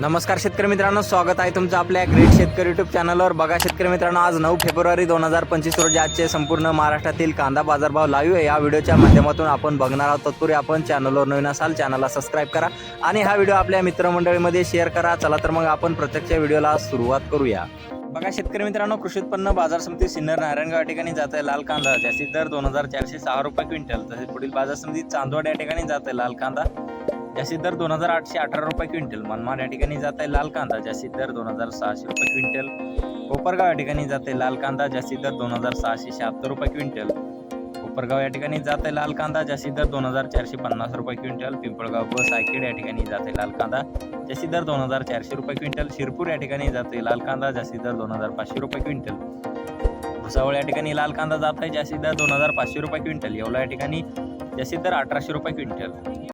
नमस्कार शेतकरी मित्रांनो स्वागत आहे तुमचं आपल्या ग्रेट शेतकरी युट्यूब चॅनलवर बघा शेतकरी मित्रांनो आज नऊ फेब्रुवारी दोन हजार पंचवीस रोजी आजचे संपूर्ण महाराष्ट्रातील कांदा बाजारभाव लाईव्ह या व्हिडिओच्या माध्यमातून आपण बघणार आहोत तत्पूर्वी आपण चॅनलवर नवीन असाल चॅनलला सबस्क्राईब करा आणि हा व्हिडिओ आपल्या मित्रमंडळीमध्ये शेअर करा. चला तर मग आपण प्रत्यक्ष व्हिडिओला सुरुवात करूया. बघा शेतकरी मित्रांनो कृषी उत्पन्न बाजार समिती सिन्नर नारायणगाव या ठिकाणी जात आहे लाल कांदा. जास्तीत दर दोन हजार चारशे सहा रुपये क्विंटल. तसेच पुढील बाजार समितीत चांदवड या ठिकाणी जात आहे लाल कांदा. जास्तीत दर दोन हजार आठशे अठरा रुपये क्विंटल. मनमाड या ठिकाणी जात आहे लाल कांदा जास्तीत दर दोन हजार सहाशे रुपये क्विंटल. कोपरगाव या ठिकाणी जात आहे लाल कांदा जास्तीत दर दोन हजार सहाशे शहात्तर रुपये क्विंटल. कोपरगाव या ठिकाणी जात आहे लाल कांदा जास्तीत दर दोन हजार चारशे पन्नास रुपये क्विंटल. पिंपळगाव व सायखेड या ठिकाणी जात आहे लाल कांदा जास्तीत दर दोन हजार चारशे रुपये क्विंटल. शिरपूर या ठिकाणी जात आहे लाल कांदा जास्तीत दर दोन हजार पाचशे रुपये क्विंटल. भुसावळ या ठिकाणी लाल कांदा जात आहे जास्तीत दर दोन हजार पाचशे रुपये क्विंटल. येवला या ठिकाणी जास्तीत दर अठराशे रुपये क्विंटल.